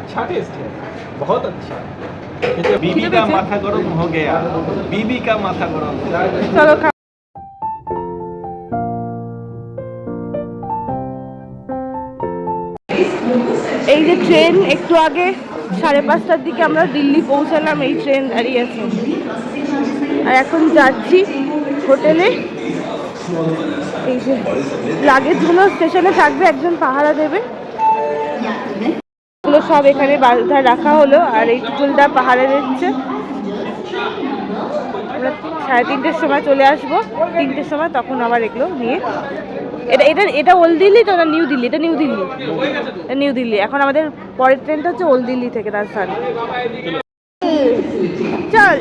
अच्छा टेस्ट है बहुत अच्छा बीबी का माथा गरम हो गया बीबी का माथा गरम চলো খা এই যে ট্রেন একটু আগে সাড়ে পাঁচটার দিকে আমরা দিল্লি পৌঁছালাম এই ট্রেন দাঁড়িয়ে আছে আর এখন যাচ্ছি হোটেলে এই যে লাগেজগুলো স্টেশনে থাকবে, একজন পাহারা দেবে। সব এখানে বাধা রাখা হলো, আর এই টুলটা পাহারা দিচ্ছে। সাড়ে তিনটের সময় চলে আসব। তিনটের সময় তখন আবার এগুলো নিয়ে। এটা এটা এটা ওল্ড দিল্লি তো না নিউ দিল্লি? এটা নিউ দিল্লি। এটা নিউ দিল্লি। এখন আমাদের পরের ট্রেনটা হচ্ছে ওল্ড দিল্লি থেকে রাজস্থান চল।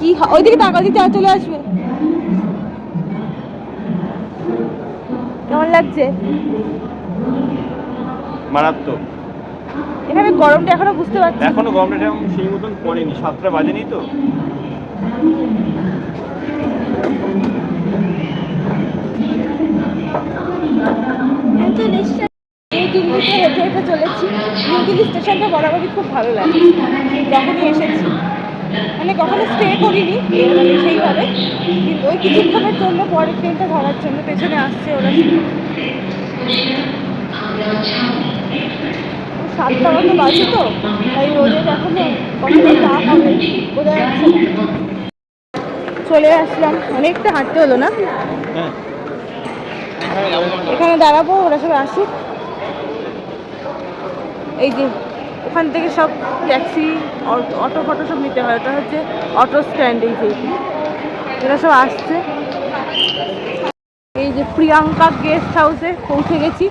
কি ওইদিকে টাকা দিতে চলে আসবে। কেমন লাগছে? মারাত্মক। এখানে গরমটা এখনও বুঝতে পারছি এখনও গরমটা তেমন সেই মতন পড়েনি সাতটা বাজেনি তো। এই দিল্লিতে হেঁটে হেঁটে চলেছি। নিউ দিল্লি স্টেশনটা বরাবরই খুব ভালো লাগে। যখনই এসেছি। মানে কখনো স্টে করিনি সেইভাবে। কিন্তু ওই কিছুক্ষণের জন্য পরের ট্রেনটা ধরার জন্য পেছনে আসছে ওরা। সাতটা মতো বাজে তো তাই রোদের এখনও কতটা তাপ হবে বোঝা চলে আসলাম। অনেকটা হাঁটতে হলো না? হ্যাঁ। এখানে দাঁড়াবো ওরা সব আসুক। এই যে ওখান থেকে সব ট্যাক্সি অটো ফটো সব নিতে হয়। ওটা হচ্ছে অটো স্ট্যান্ড এই এরা সব আসছে। এই যে প্রিয়াঙ্কা গেস্ট হাউসে পৌঁছে গেছি।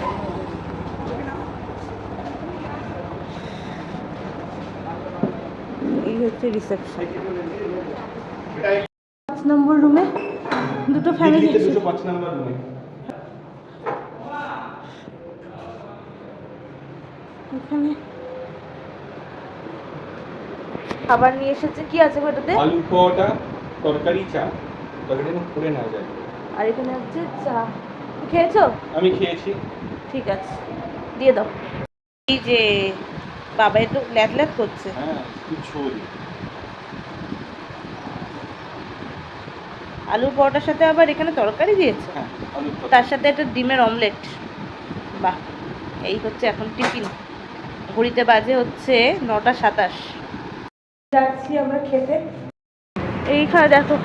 এই হচ্ছে রিসেপশন। পাঁচ নম্বর রুমে দুটো ফ্যামিলি পাঁচ নাম্বার রুমে। এখানে খাবার নিয়ে এসেছে। কি আছে ওটাতে আলু পরোটা তরকারি চা। তরকারি যেন পুড়ে না যায়। আর এখানে হচ্ছে চা। খেয়েছো? আমি খেয়েছি। ঠিক আছে। দিয়ে দাও। এই যে বাবা একটু ল্যাট ল্যাট করছে। হ্যাঁ আলুর পরোটার সাথে আবার এখানে তরকারি দিয়েছে? হ্যাঁ। তার সাথে একটা ডিমের অমলেট। বাহ এই হচ্ছে এখন টিফিন। ঘড়িতে বাজে হচ্ছে নটা সাতাশ। যাচ্ছি আমরা খেতে। এইখানে দেখো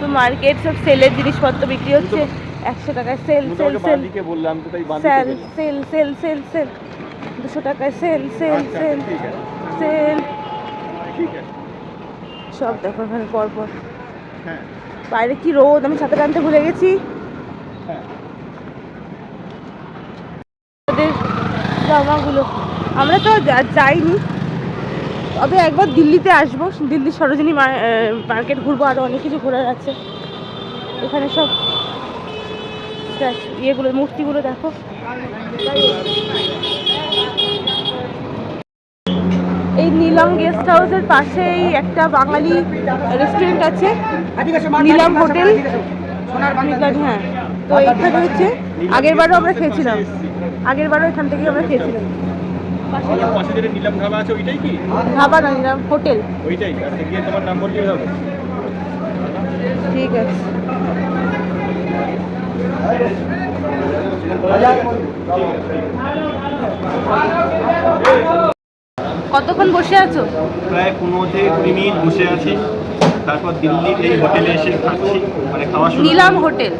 তো মার্কেট সব সেলের জিনিসপত্র বিক্রি হচ্ছে। একশো টাকায় সেল সেল সেল বললাম sale sale sale sale sale দুশো টাকায় সেল সেল সেল সেল সব দেখো এখানে পরপর। হ্যাঁ। বাইরে কি রোদ? আমি সাথে টানতে ভুলে গেছি। হ্যাঁ। জামাগুলো। আমরা তো যা- যাইনি। তবে একবার দিল্লিতে আসব। দিল্লি সরোজিনী মার্কেট ঘুরবো আরও অনেক কিছু ঘোরার আছে। এখানে সব ইয়েগুলো, মূর্তিগুলো দেখো। এই নীলম গেস্ট হাউসের পাশেই একটা বাঙালি রেস্টুরেন্ট আছে। নীলম হোটেল। হ্যাঁ। তো এখানে হচ্ছে আগের বারও আমরা খেয়েছিলাম। আগের বারও এখান থেকে আমরা খেয়েছিলাম। পাশে। যেটা নিলাম ধাবা আছে ওইটাই কি? ধাবা না নিলাম হোটেল। ওইটাই। আচ্ছা গিয়ে তোমার নাম বললেই হবে। ঠিক আছে। কতক্ষণ বসে আছো? প্রায় পনেরো থেকে কুড়ি মিনিট বসে আছি। তারপর দিল্লির এই হোটেলে এসে খাচ্ছি মানে খাওয়া শুরু নিলাম হোটেল?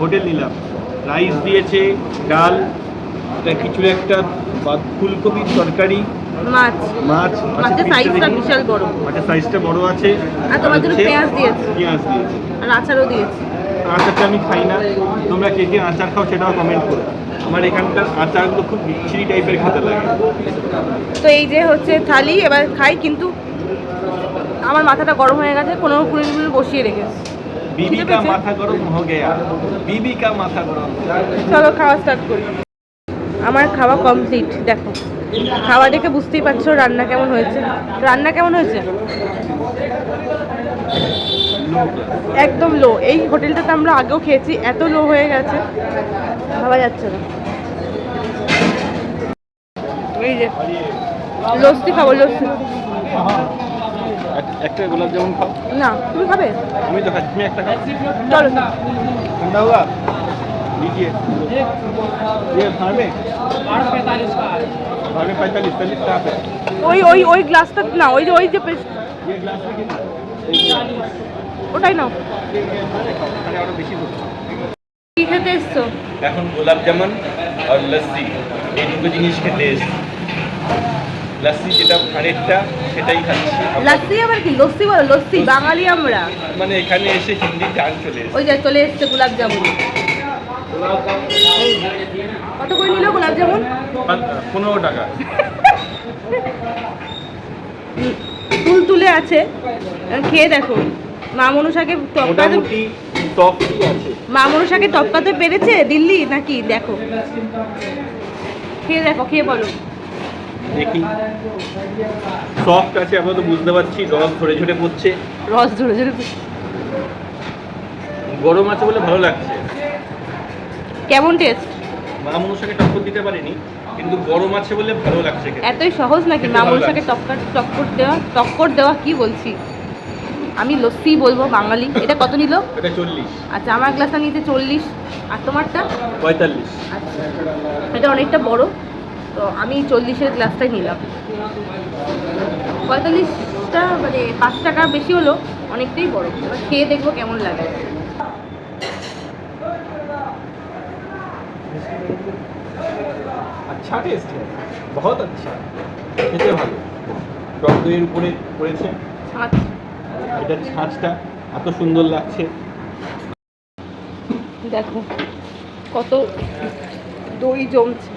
হোটেল নিলাম। রাইস দিয়েছে ডাল এটা কিছু একটা বা- ফুলকপির তরকারি? মাছ। মাছ? মাছের সাইজটা বিশাল বড়। মাছের সাইজটা বড় আছে। আর তোমার জন্য হচ্ছে পেঁয়াজ দিয়েছে। পেঁয়াজ দিয়েছে। আর আচারও দিয়েছি। আচারটা আমি খাই না। তোমরা কে কে আচার খাও সেটাও কমেন্ট করো। আমার এখানকার আচারগুলো খুব বিচ্ছিরি টাইপের খেতে লাগে। তো এই যে হচ্ছে থালি এবার খাই কিন্তু আমার মাথাটা গরম হয়ে গেছে পনেরো কুড়ি মিনিট বসিয়ে রেখেছি বিবি কা? মাথা গরম হো গেয়া। বিবি কা মাথা গরম। চলো খাওয়া স্টার্ট করি। আমার খাওয়া কমপ্লিট দেখো। খাওয়া দেখে বুঝতেই পারছ রান্না কেমন হয়েছে। রান্না কেমন হয়েছে? একদম লো এই হোটেলটাতে আমরা আগেও খেয়েছি এত লো হয়ে গেছে। ভাবা যাচ্ছে না। এই যে লস্যি খাব লস্যি। একটা গোলাপ জামুন খাও। না তুমি খাবে? আমি তো খাচ্ছি একটা খাও। চলো। ঠান্ডা হোগা लीजिए ये भावे भावे पैंतालीस पैंतालीस कहाँ पे ওই ওই ওই গ্লাসটা না ওই যে ওই যে পেস- ये ग्लास में कितना ওটাই নাও এখানে আরো বেশি করছে কি খেতে এসছো এখন গোলাপ জামুন আর লস্যি এই দুটো জিনিস খেতে এসছি লস্যি যেটা ভারেরটা সেটাই খাচ্ছি লাস্সি আবার কি লস্যি বলো লস্যি বাঙালি আমরা মানে এখানে এসে হিন্দি গান চলে এসেছে ওই যে চলে এসছে গোলাপ জামুন কত করে নিল? গোলাপ জামুন? পনেরো টাকা। তুল তুলে আছে। খেয়ে দেখো। মা আছে মা টপকাতে পেরেছে? দিল্লি নাকি? দেখো। খেয়ে দেখো খেয়ে বলো। দেখি। সফট আছে আমরা তো বুঝতে পারছি। রস ঝরে পড়ছে। রস ঝরে ঝরে গরম আছে বলে ভালো লাগছে। কেমন টেস্ট মা মনুষাকে টক্কর দিতে পারিনি কিন্তু গরম আছে বলে ভালো লাগছে খেতে। এতই সহজ নাকি মা ভালো টক্কর টক্কর দেওয়া টক্কর দেওয়া কি বলছি? আমি লস্যি বলব বাঙালি। এটা কত নিল? এটা চল্লিশ। আচ্ছা আমার গ্লাসটা নিতে চল্লিশ। আর তোমারটা? পঁয়তাল্লিশ। আচ্ছা। এটা অনেকটা বড়। তো আমি চল্লিশের গ্লাসটাই নিলাম। পঁয়তাল্লিশটা মানে পাঁচ টাকা বেশি হলো অনেকটাই বড়। এবার খেয়ে দেখব কেমন লাগে। अच्छा टेस्ट है बहुत अच्छा খেতে ভালো টক দইয়ের উপরে পড়েছে ছাঁচ এটার ছাঁচটা এত সুন্দর লাগছে দেখো কত দই জমছে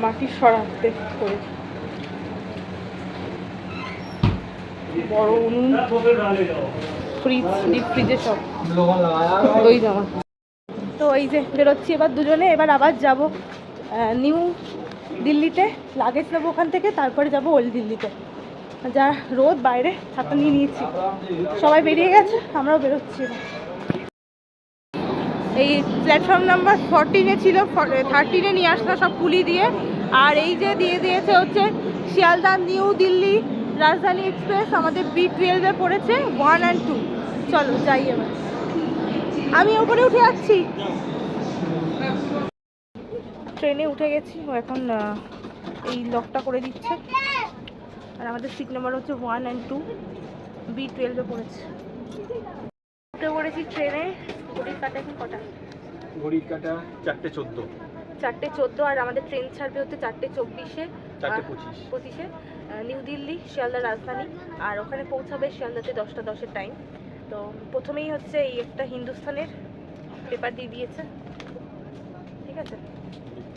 মাটির সরাতে করে বড় উনুন ফ্রিজ ডিপ ফ্রিজে সব हम लोगों ने लगाया দই জমা তো এই যে বেরোচ্ছি এবার দুজনে এবার আবার যাব নিউ দিল্লিতে লাগেজ নেব ওখান থেকে, তারপরে যাব ওল্ড দিল্লিতে। যা রোদ, বাইরে ছাতা নিয়ে নিয়েছি। সবাই বেরিয়ে গেছে, আমরাও বেরোচ্ছি। এই প্ল্যাটফর্ম নাম্বার ফোরটিনে ছিল থার্টিনে নিয়ে আসলো সব পুলি দিয়ে। আর এই যে দিয়ে দিয়েছে হচ্ছে শিয়ালদা নিউ দিল্লি রাজধানী এক্সপ্রেস আমাদের বি টুয়েলভে পড়েছে ওয়ান অ্যান্ড টু চলো, যাই এবার। আমি ওপরে উঠে যাচ্ছি। ট্রেনে উঠে গেছি। ও এখন এই লকটা করে দিচ্ছে। আর আমাদের সিট নাম্বার হচ্ছে ওয়ান অ্যান্ড টু বি টুয়েলভে পড়েছে। উঠে পড়েছি ট্রেনে ঘড়ির কাটা এখন কটা? ঘড়ির কাটা চারটে চোদ্দ। চারটে চোদ্দ আর আমাদের ট্রেন ছাড়বে হচ্ছে চারটে চব্বিশে। চারটে পঁচিশ। পঁচিশে নিউ দিল্লি শিয়ালদা রাজধানী। আর ওখানে পৌঁছাবে শিয়ালদাতে দশটা দশের টাইম তো প্রথমেই হচ্ছে এই একটা হিন্দুস্তানের পেপার দিয়ে দিয়েছে। ঠিক আছে?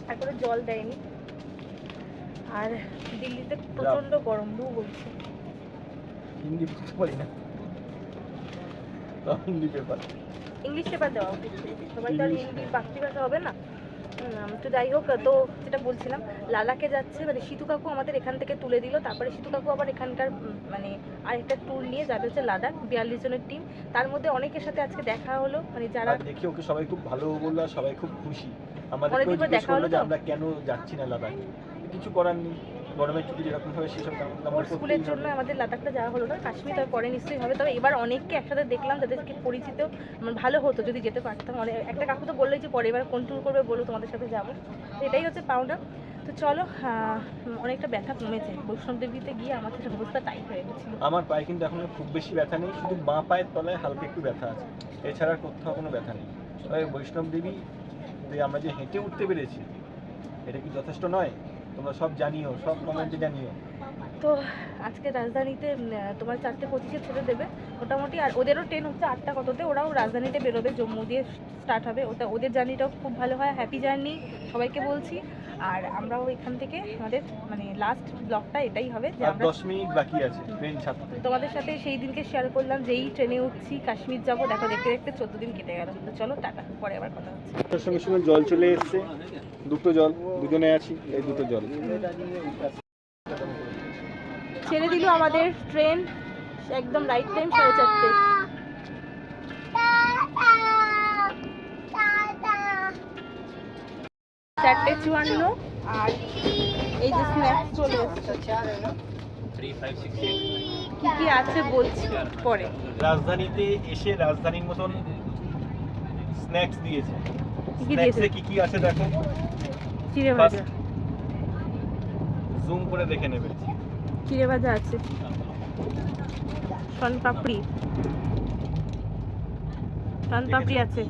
তারপরে জল দেয়নি। আর দিল্লিতে প্রচণ্ড গরম লু বলছে। হিন্দি বুঝতে পারি না? হিন্দি পেপার। ইংলিশ পেপার দেওয়া উচিত সবাই তো আর হিন্দি মাতৃভাষা হবে না। তো যাই হোক তো যেটা বলছিলাম লালাকে যাচ্ছে মানে সিতু কাকু আমাদের এখান থেকে তুলে দিল তারপরে সিতু কাকু আবার এখানকার মানে আরেকটা ট্যুর নিয়ে যাবে হচ্ছে লাদাখ বিয়াল্লিশ জনের টিম তার মধ্যে অনেকের সাথে আজকে দেখা হলো মানে যারা দেখি ওকে সবাই খুব ভালো বলল আর সবাই খুব খুশি। আমাদেরকেও জিজ্ঞেস দেখা হলো করল যে তো? আমরা কেন যাচ্ছি না লাদাখে? কিছু করার নেই। গরমের ছুটি যেরকম হবে সেসব ওর স্কুলের জন্য আমাদের লাদাখটা যাওয়া হলো না কাশ্মীর তবে পরে নিশ্চয়ই হবে। তবে এবার অনেককে একসাথে দেখলাম যাদেরকে পরিচিত আমার ভালো হতো যদি যেতে পারতাম। অনেক একটা কাকু তো বললোই যে পরে এবার কোন ট্যুর করবে বলো তোমাদের সাথে যাব। তো এটাই হচ্ছে পাওনা তো চলো অনেকটা ব্যথা কমেছে। বৈষ্ণব দেবীতে গিয়ে আমাদের অবস্থা টাইট হয়ে গেছিল। আমার পায়ে কিন্তু এখন খুব বেশি ব্যথা নেই শুধু বাঁ পায়ের তলায় হালকা একটু ব্যথা আছে। এছাড়া কোথাও কোনো ব্যথা নেই। বৈষ্ণব দেবী যে আমরা যে হেঁটে উঠতে পেরেছি, এটা কি যথেষ্ট নয়? তোমরা সব জানিও, সব কমেন্টে জানিও। তো আজকে রাজধানীতে তোমার চারটে পঁচিশে ছেড়ে দেবে, মোটামুটি। আর ওদেরও ট্রেন হচ্ছে আটটা কততে, ওরাও রাজধানীতে বেরোবে, জম্মু দিয়ে স্টার্ট হবে। ওটা, ওদের জার্নিটাও খুব ভালো হয় হ্যাপি জার্নি সবাইকে বলছি। আর আমরাও এখান থেকে আমাদের মানে লাস্ট ব্লগটা এটাই হবে যে আমরা দশ মিনিট বাকি আছে ট্রেন ছাড়তে। তোমাদের সাথে সেই দিনকে শেয়ার করলাম যেই ট্রেনে উঠছি কাশ্মীর যাব দেখো দেখতে দেখতে চোদ্দ দিন কেটে গেল। তো চলো টাটা পরে আবার কথা হচ্ছে। তার সঙ্গে সঙ্গে জল চলে এসেছে। দুটো জল দুজনে আছি এই দুটো জল। ছেড়ে দিল আমাদের ট্রেন একদম রাইট টাইম সাড়ে চারটে। চারটে চুয়ান্ন আর এই যে স্ন্যাক্স চলে এসছে। কি কি আছে বলছি পরে? রাজধানীতে এসে রাজধানীর মতন স্ন্যাক্স দিয়েছে। কি কি দিয়েছে? স্ন্যাক্সে কি কি আছে দেখো? চিড়ে ভাজা। জুম করে দেখে নেবে। চিড়ে ভাজা আছে। শন পাপড়ি শন পাপড়ি আছে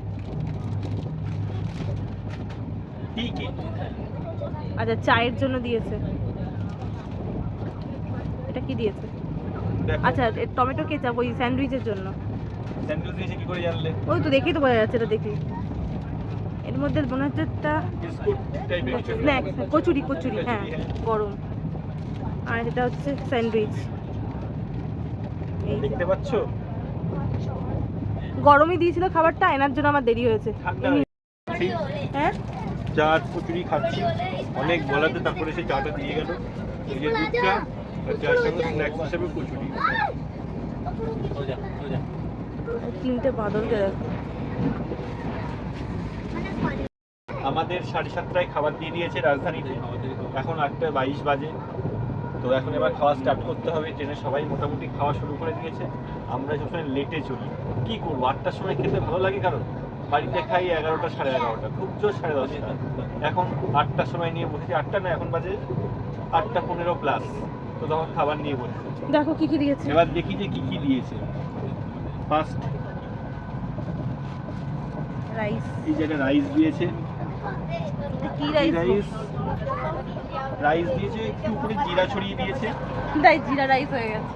ঠিক আচ্ছা চায়ের জন্য দিয়েছে। এটা কি দিয়েছে? আচ্ছা টমেটো কেচাপ ওই স্যান্ডউইচের জন্য। স্যান্ডউইচ দিয়েছে কি করে জানলে? ওই তো দেখেই তো বোঝা যাচ্ছে এটা দেখি এর মধ্যে মনে হচ্ছে একটা স্ন্যাক্স কচুরি কচুরি হ্যাঁ হ্যাঁ। গরম। আর এটা হচ্ছে স্যান্ডউইচ। দেখতে পাচ্ছ? গরমই দিয়েছিল খাবারটা এনার জন্য আমার দেরি হয়েছে। হ্যাঁ? চা কচুরি খাচ্ছি। অনেক বলাতে তারপরে সে চাটা দিয়ে গেল। এই যে দুধ চা আর চার সঙ্গে স্ন্যাক্স হিসেবে কচুরি। তিনটে দেখো আমাদের সাড়ে সাতটায় খাবার দিয়ে দিয়েছে রাজধানীতে এখন আটটা বাইশ বাজে। তো এখন এবার খাওয়া স্টার্ট করতে হবে। ট্রেনে সবাই মোটামুটি খাওয়া শুরু করে দিয়েছে। আমরা সবসময় লেটে চলি। কি করব? আটটার সময় খেতে ভালো লাগে কারণ বাড়িতে খাই এগারোটা সাড়ে এগারোটা খুব জোর সাড়ে দশটা। এখন আটটার সময় নিয়ে বসেছি আটটা না এখন বাজে আটটা পনেরো প্লাস তো তখন খাবার নিয়ে বসেছি। দেখো কি কি দিয়েছে। এবার দেখি যে কি কি দিয়েছে। ফার্স্ট রাইস এই যে রাইস দিয়েছে। কি রাইস রাইস দিয়েছে একটু উপরে জিরা ছড়িয়ে দিয়েছে। দাই জিরা রাইস হয়ে গেছে।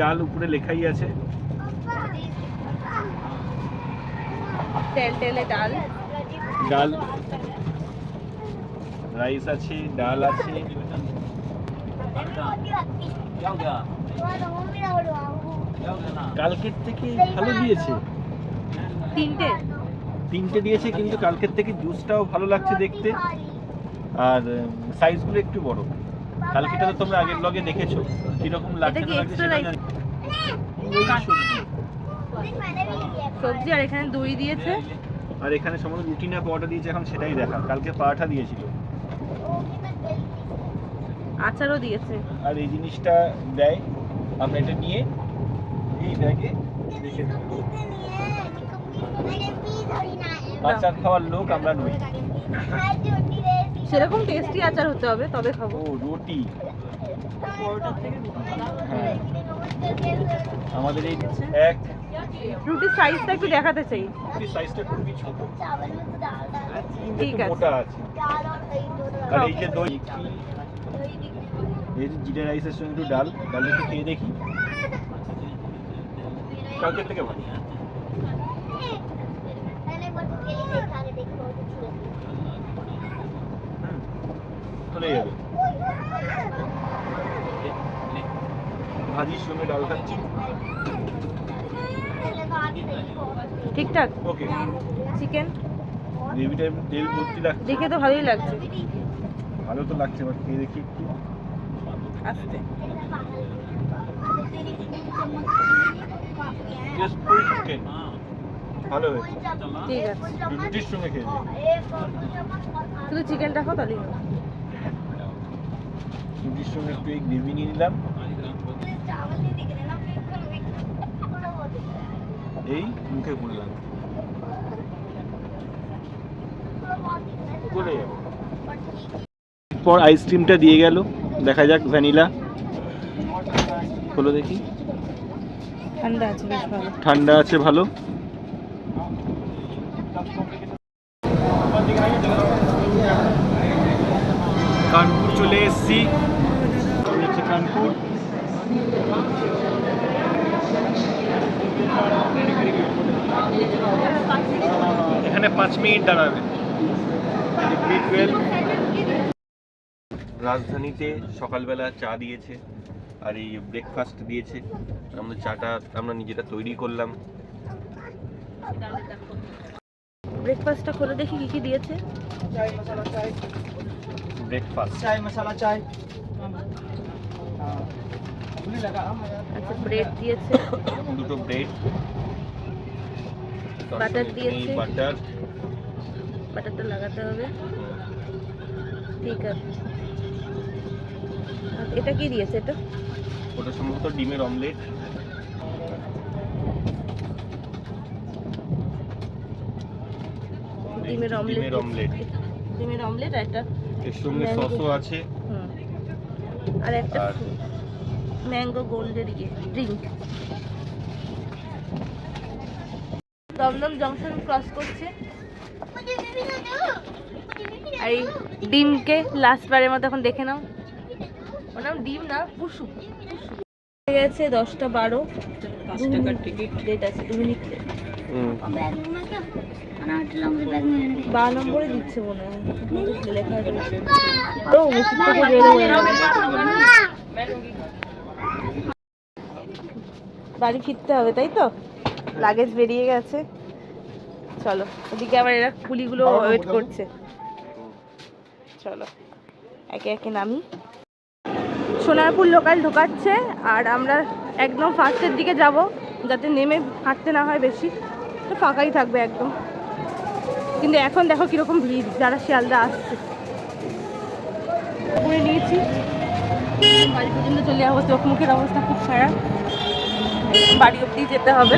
ডাল উপরে লেখাই আছে। তেল ডাল। ডাল। রাইস আছে ডাল আছে। কালকের থেকে ভালো দিয়েছে? তিনটে। তিনটে দিয়েছে কিন্তু কালকের থেকে জুসটাও ভালো লাগছে দেখতে। আর সাইজগুলো একটু বড়। কালকেটা তো তোমরা আগের ব্লগে দেখেছ। কীরকম লাগছে না লাগছে সেটা rice? জানি না। ওই সবজি। আর এখানে দই দিয়েছে। আর এখানে সম্ভবত রুটি না পাওয়াটা দিয়েছে এখন সেটাই দেখা কালকে পাওয়াটা দিয়েছিল। আচারও দিয়েছে। আর এই জিনিসটা দেয় আমরা এটা নিয়ে এই ব্যাগে রেখে দেবো। আচার খাওয়ার লোক আমরা নই। সেরকম টেস্টি আচার হতে হবে তবে খাব। ও রুটি। হ্যাঁ। আমাদের এই এক রুটির সাইজটা একটু দেখাতে চাই। রুটির সাইজটা খুবই ছোট। ঠিক একটু আছে। মোটা আছে। আর এই যে দই। এই যে জিরা রাইসের সঙ্গে একটু ডাল। ডালটা একটু খেয়ে দেখি। কালকের থেকে ভালো হুম, চলে যাবে। ভাজির সঙ্গে ডাল খাচ্ছি ঠিকঠাক? ওকে চিকেন গ্রেভিটা তেল ভর্তি লাগছে। দেখে তো ভালোই লাগছে। ভালো তো লাগছে এবার খেয়ে দেখি একটু। আস্তে। জাস্ট ফুল চিকেন ভালো হয়েছে। ঠিক আছে। রুটির সঙ্গে খেয়ে শুধু চিকেনটা খাও তাহলেই হবে। রুটির সঙ্গে একটু এই গ্রেভি নিয়ে নিলাম। এই মুখে পুরলাম গলে যাবে। পর আইসক্রিমটা দিয়ে গেল। দেখা যাক ভ্যানিলা। হলো দেখি। ঠান্ডা আছে বেশ ভালো। ঠান্ডা আছে ভালো। কানপুর চলে এসেছি। কানপুর। এখানে পাঁচ মিনিট দাঁড়াবে। রাজধানীতে সকালবেলা চা দিয়েছে আর এই ব্রেকফাস্ট দিয়েছে। আমরা চাটা আমরা নিজেরা তৈরি করলাম। ব্রেকফাস্টটা করে দেখি কি কি দিয়েছে। চাই মশলা চাই ব্রেকফাস্ট চাই মশলা চাই। আচ্ছা ব্রেড দিয়েছে। দুটো ব্রেড Butter দিয়েছে। বাটার বাটারটা লাগাতে হবে। ঠিক আছে। এটা কি দিয়েছে এটা? ওটা সম্ভবত ডিমের অমলেট ডিমের অমলেট ডিমের অমলেট ডিমের অমলেট আর একটা এর সঙ্গে। সসও আছে। হুম। আর একটা ম্যাঙ্গো গোল্ডের ইয়ে ড্রিঙ্ক দমদম জংশন ক্রস করছে। আর এই ডিমকে লাস্ট বারের মতো এখন দেখে নাও। ওর নাম ডিম না কুসুম হয়ে গেছে দশটা বারো। লেট আছে দু মিনিট বারো নম্বরে দিচ্ছে মনে হয়। লেখা রয়েছে ও মেশিন থেকে বেরোবে বাড়ি ফিরতে হবে তাই তো? লাগেজ বেরিয়ে গেছে। চলো ওদিকে আবার এরা কুলিগুলো ওয়েট করছে। চলো একে একে নামি। সোনারপুর লোকাল ঢোকাচ্ছে আর আমরা একদম ফার্স্টের দিকে যাব যাতে নেমে হাঁটতে না হয় বেশি। তো ফাঁকাই থাকবে একদম। কিন্তু এখন দেখো কীরকম ভিড় যারা শিয়ালদা আসছে। করে নিয়েছি। বাড়ি পর্যন্ত চলে যাব চোখ মুখের অবস্থা খুব খারাপ। বাড়ি অব্দি যেতে হবে।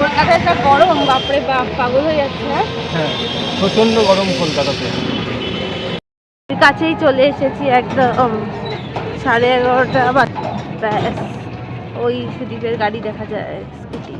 কলকাতায় একটা গরম বাপরে বাপ পাগল হয়ে যাচ্ছে হ্যাঁ? প্রচণ্ড প্রচণ্ড গরম কলকাতাতে। কাছেই চলে এসেছি একদম সাড়ে এগারোটা বা ওই সুদীপের গাড়ি দেখা যায় স্কুটি।